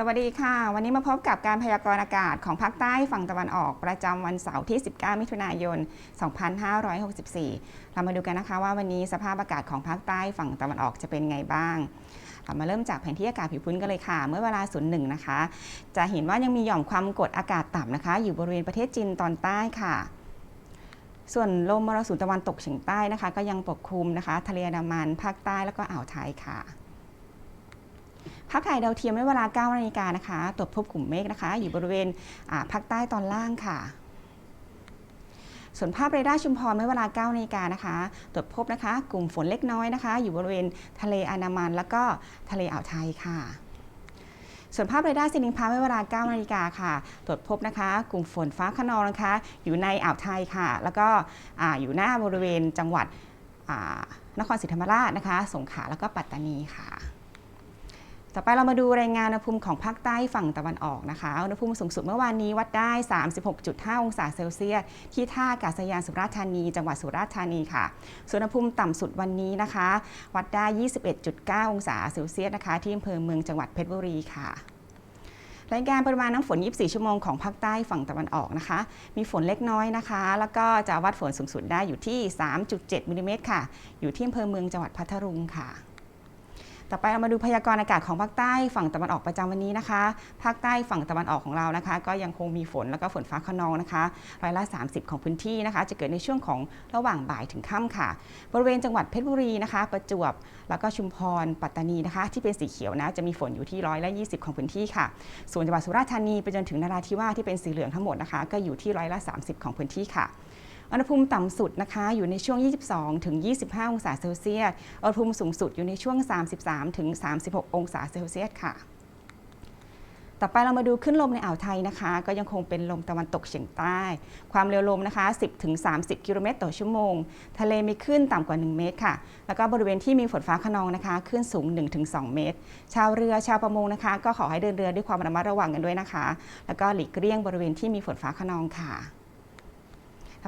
สวัสดีค่ะ วันนี้มาพบกับการพยากรณ์อากาศของภาคใต้ฝั่งตะวันออกประจำวันเสาร์ที่ 19 มิถุนายน 2564 เรามาดูกันนะคะว่าวันนี้สภาพอากาศของภาคใต้ฝั่งตะวันออกจะเป็นไงบ้างมาเริ่มจากแผนที่อากาศผิวพื้นกันเลยค่ะ เมื่อเวลา 01 นะคะ จะเห็นว่ายังมีหย่อมความกดอากาศต่ำนะคะ อยู่บริเวณประเทศจีนตอนใต้ค่ะ ส่วนลมมรสุมตะวันตกเฉียงใต้นะคะ ก็ยังปกคลุมนะคะ ทะเลอันดามันภาคใต้แล้วก็อ่าวไทยค่ะ ภาพถ่ายดาวเทียมในเวลา9นาฬิกานะคะตรวจพบกลุ่มเมฆนะคะ อยู่บริเวณภาคใต้ตอนล่างค่ะส่วนภาพเรดาร์ชุมพรเมื่อเวลา9นาฬิกานะคะตรวจพบนะคะ กลุ่มฝนเล็กน้อยนะคะ อยู่บริเวณทะเลอันดามัน แล้วก็ทะเลอ่าวไทยค่ะ ส่วนภาพเรดาร์ซินิงพาเมื่อเวลา9นาฬิกาค่ะ ตรวจพบนะคะ กลุ่มฝนฟ้าขนองนะคะ อยู่ในอ่าวไทยค่ะ แล้วก็ออยู่หน้าบริเวณจังหวัดนครศรีธรรมราชนะคะ สงขลาแล้วก็ปัตตานีค่ะ ต่อไปเรามาดูรายงานอุณหภูมิของภาคใต้ฝั่งตะวันออกนะคะ อุณหภูมิสูงสุดเมื่อวานนี้วัดได้ 36.5 องศาเซลเซียส ที่ท่าอากาศยานสุราษฎร์ธานี จังหวัดสุราษฎร์ธานีค่ะ ส่วนอุณหภูมิต่ำสุดวันนี้นะคะ วัดได้ 21.9 องศาเซลเซียสนะคะ ที่อำเภอเมืองจังหวัดเพชรบุรีค่ะรายงานปริมาณน้ำฝน 24 ชั่วโมงของภาคใต้ฝั่งตะวันออกนะคะ มีฝนเล็กน้อยนะคะ แล้วก็จะวัดฝนสูงสุดได้อยู่ที่ 3.7มิลลิเมตรค่ะ อยู่ที่อำเภอเมืองจังหวัดพัทลุงค่ะ ต่อไปเรามาดูพยากรณ์อากาศของภาคใต้ฝั่งตะวันออกประจำวันนี้นะคะ ภาคใต้ฝั่งตะวันออกของเรานะคะ ก็ยังคงมีฝนแล้วก็ฝนฟ้าขนองนะคะร้อยละ 30 ของพื้นที่นะคะ จะเกิดในช่วงของระหว่างบ่ายถึงค่ำค่ะ บริเวณจังหวัดเพชรบุรีนะคะ ประจวบแล้วก็ชุมพรปัตตานีนะคะ ที่เป็นสีเขียวนะจะมีฝนอยู่ที่ร้อยละ20 ของพื้นที่ค่ะ ส่วนจังหวัดสุราษฎร์ธานีไปจนถึงนราธิวาสที่เป็นสีเหลืองทั้งหมดนะคะ ก็อยู่ที่ร้อยละ 30 ของพื้นที่ค่ะ อุณหภูมิต่ำสุดนะคะอยู่ในช่วง 22 ถึง 25 องศาเซลเซียส อุณหภูมิสูงสุดอยู่ในช่วง 33 ถึง 36 องศาเซลเซียสค่ะ ต่อไปเรามาดูขึ้นลมในอ่าวไทยนะคะ ก็ยังคงเป็นลมตะวันตกเฉียงใต้ ความเร็วลมนะคะ 10ถึง30 กิโลเมตรต่อชั่วโมง ทะเลมีคลื่นต่ำกว่า 1 เมตรค่ะ แล้วก็บริเวณที่มีฝนฟ้าขนองนะคะคลื่นสูง 1-2 เมตร ชาวเรือชาวประมงนะคะ ก็ขอให้เดินเรือด้วยความระมัดระวังกันด้วยนะคะ แล้วก็หลีกเลี่ยงบริเวณที่มีฝนฟ้าขนองค่ะ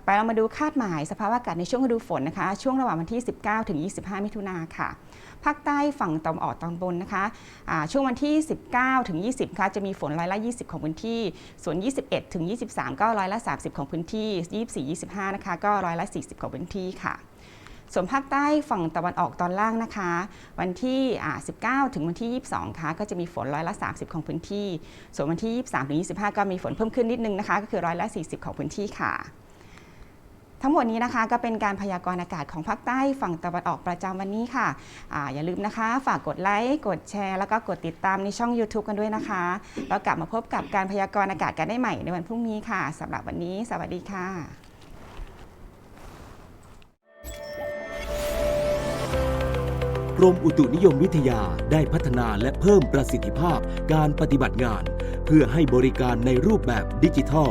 ต่อไปเรามาดูคาดหมายสภาพอากาศในช่วงฤดูฝนนะคะ ช่วงระหว่างวันที่ 19 ถึง 25 มิถุนาค่ะ ภาคใต้ฝั่งตะวันออกตอนบนนะคะอ่าช่วงวันที่ 19 ถึง 20 ค่ะ จะมีฝนร้อยละ 20 ของพื้นที่ ส่วน 21 ถึง 23 ก็ร้อยละ 30 ของพื้นที่ 24 25 นะคะ ก็ร้อยละ 40 ของพื้นที่ค่ะส่วนภาคใต้ฝั่งตะวันออกตอนล่างนะคะ วันที่ 19 ถึงวันที่ 22 ค่ะ ก็จะมีฝนร้อยละ 30 ของพื้นที่ ส่วนวันที่ 23 ถึง 25 ก็มีฝนเพิ่มขึ้นนิดนึงนะคะ ก็คือร้อยละ 40 ของพื้นที่ค่ะ ทั้งหมดนี้นะคะก็เป็นการพยากรณ์อากาศของภาคใต้ฝั่งตะวันออกประจำวันนี้ค่ะอาอย่าลืมนะคะ ฝากกดไลค์กดแชร์ แล้วก็กดติดตามในช่อง YouTube กันด้วยนะคะ แล้วกลับมาพบกับการพยากรณ์อากาศกันได้ใหม่ในวันพรุ่งนี้ค่ะสำหรับวันนี้ สวัสดีค่ะกรมอุตุนิยมวิทยาได้พัฒนาและเพิ่มประสิทธิภาพการปฏิบัติงาน เพื่อให้บริการในรูปแบบดิจิทัล